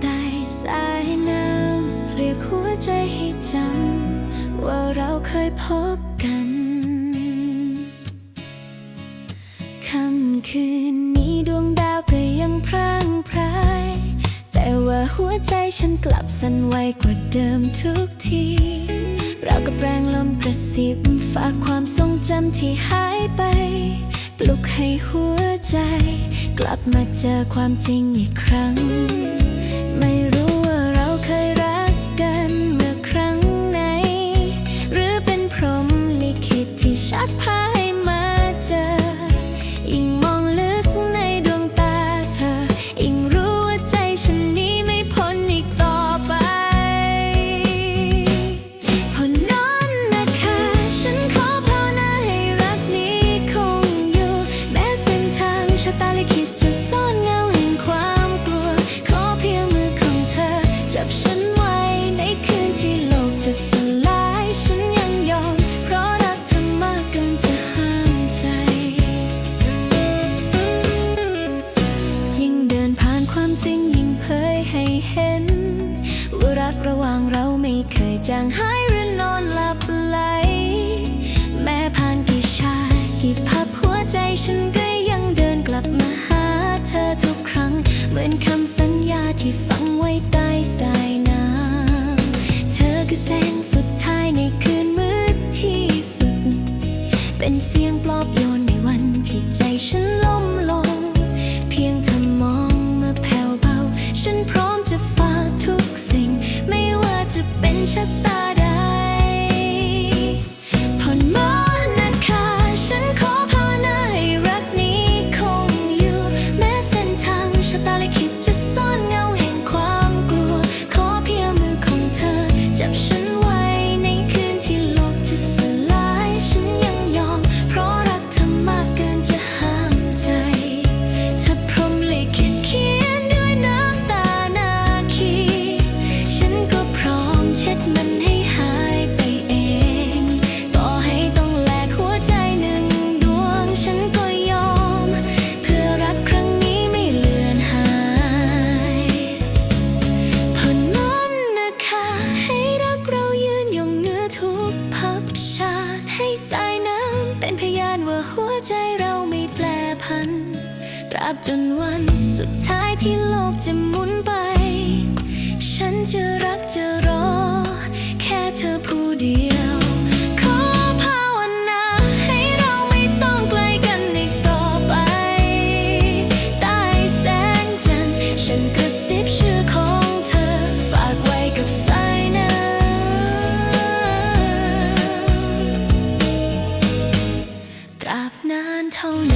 ใต้สายนำเรียกหัวใจให้จำว่าเราเคยพบกันค่ำคืนนี้ดวงดาวก็ยังพร่างพราย แต่ว่าหัวใจฉันกลับสั่นไหวกว่าเดิมทุกทีเรากับแรงลมกระซิบฝากความทรงจำที่หายไป ปลุกให้หัวใจ กลับมาเจอความจริงอีกครั้ง จับฉันไว้ในคืนที่โลกจะสลายฉันยังยอม เพราะรักเธอมากเกินจะห้ามใจ ยิ่งเดินผ่านความจริงยิ่งเผยให้เห็น ว่ารักระหว่างเราไม่เคยจางหายหรือนอนหลับไหล แม้ผ่านกี่ชาติกี่ภาพหัวใจฉันก็ยังเดินกลับมาหาเธอทุกครั้ง เหมือนคำสัญ คือแสงสุดท้ายในคืนมืดที่สุด เป็นเสียงปลอบโยนในวันที่ใจฉันล้มลง เพียงเธอมองมาแผ่วเบา ฉันพร้อมจะฝาทุกสิ่ง ไม่ว่าจะเป็นชะตา ราบจนวันสุดท้ายที่โลกจะหมุนไป ฉันจะรักจะรอ แค่เธอผู้เดียว ขอภาวนาให้เราไม่ต้องไกลกันอีกต่อไป ใต้แสงจันทร์ฉันกระซิบชื่อของเธอ ฝากไว้กับสายน้ตราบนานเท่าน